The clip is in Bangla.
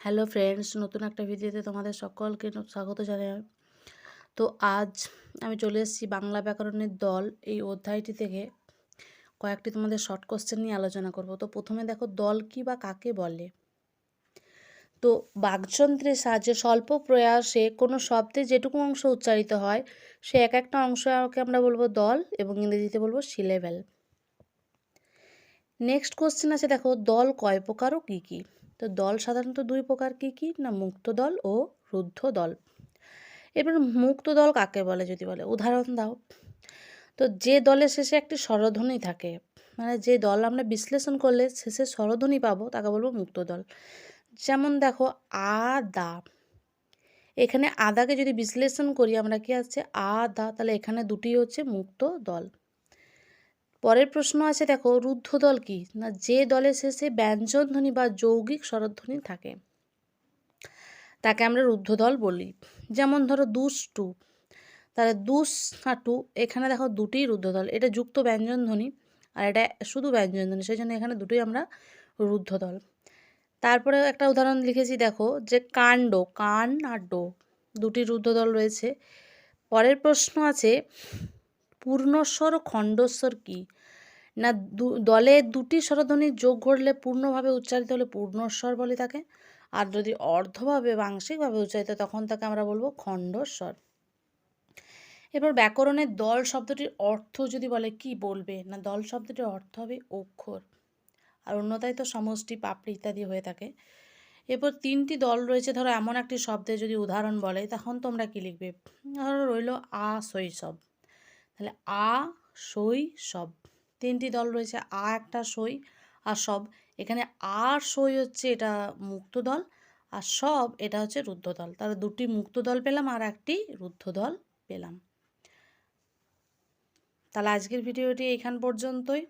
হ্যালো ফ্রেন্ডস নতুন একটা ভিডিওতে তোমাদের সকলকে স্বাগত জানাই। তো আজ আমি চলে এসেছি বাংলা ব্যাকরণের দল এই অধ্যায়টি থেকে। কয়েকটি তোমাদের শর্ট কোশ্চেন নিয়ে আলোচনা করব। তো প্রথমে দেখো, দল কি বা কাকে বলে? তো বাকযন্ত্রের সাহায্যে স্বল্প প্রয়াসে কোনো শব্দে যেটুকু অংশ উচ্চারিত হয়, সে এক একটা অংশকে আমরা বলব দল এবং ইংরেজিতে বলব সিলেবেল নেক্সট কোশ্চেন আছে, দেখো, দল কয় প্রকার ও কী কী? তো দল সাধারণত দুই প্রকার কী কী? না, মুক্ত দল ও রুদ্ধ দল। এবার মুক্ত দল কাকে বলে যদি বলে? উদাহরণ দাও। তো যে দলের শেষে একটি স্বরধ্বনি থাকে মানে যে দল আমরা বিশ্লেষণ করলে শেষে স্বরধ্বনি পাবো, তাকে বলব মুক্ত দল। যেমন দেখো আদা এখানে আদাকে যদি বিশ্লেষণ করি, আমরা কি আছে? আদা তাহলে এখানে দুটি হচ্ছে মুক্ত দল। পরের প্রশ্ন আছে, দেখো রুদ্ধ দল কি? না, যে দলের শেষে ব্যঞ্জনধ্বনি বা যৌগিক স্বরধ্বনি থাকে, তাকে আমরা রুদ্ধ দল বলি। যেমন ধরো, দুষ্টু। তাহলে দুস আর টু এখানে দেখো দুটি রুদ্ধ দল এটা যুক্ত ব্যঞ্জনধ্বনি আর এটা শুধু ব্যঞ্জনধ্বনি সেই জন্য এখানে দুটোই আমরা রুদ্ধ দল তারপরে একটা উদাহরণ লিখেছি, দেখো, যে কাণ্ড, কান আর ডো, দুটি রুদ্ধ দল রয়েছে। পরের প্রশ্ন আছে পূর্ণস্বর ও খণ্ডস্বর কি? না দলে দুটি স্বরধ্বনির যোগ ঘটলে পূর্ণভাবে উচ্চারিত হলে পূর্ণস্বর বলে তাকে। আর যদি অর্ধভাবে বা আংশিকভাবে উচ্চারিত তখন তাকে আমরা বলব খণ্ডস্বর। এরপর ব্যাকরণের দল শব্দটির অর্থ যদি বলে, কি বলবে? না, দল শব্দটির অর্থ হবে অক্ষর। আর অন্যতায় তো সমষ্টি, পাপড়ি ইত্যাদি হয়ে থাকে। এরপর তিনটি দল রয়েছে, ধরো এমন একটি শব্দে যদি উদাহরণ বলে, তখন তোমরা কি লিখবে? ধরো রইল আ শৈশব তাহলে আ, সই সব। তিনটি দল রয়েছে, আ একটা সই আর সব। এখানে আর সই হচ্ছে এটা মুক্ত দল আর সব এটা হচ্ছে রুদ্ধ দল। তাহলে দুটি মুক্ত দল পেলাম আর একটি রুদ্ধ দল পেলাম। তাহলে আজকের ভিডিওটি এখান পর্যন্তই।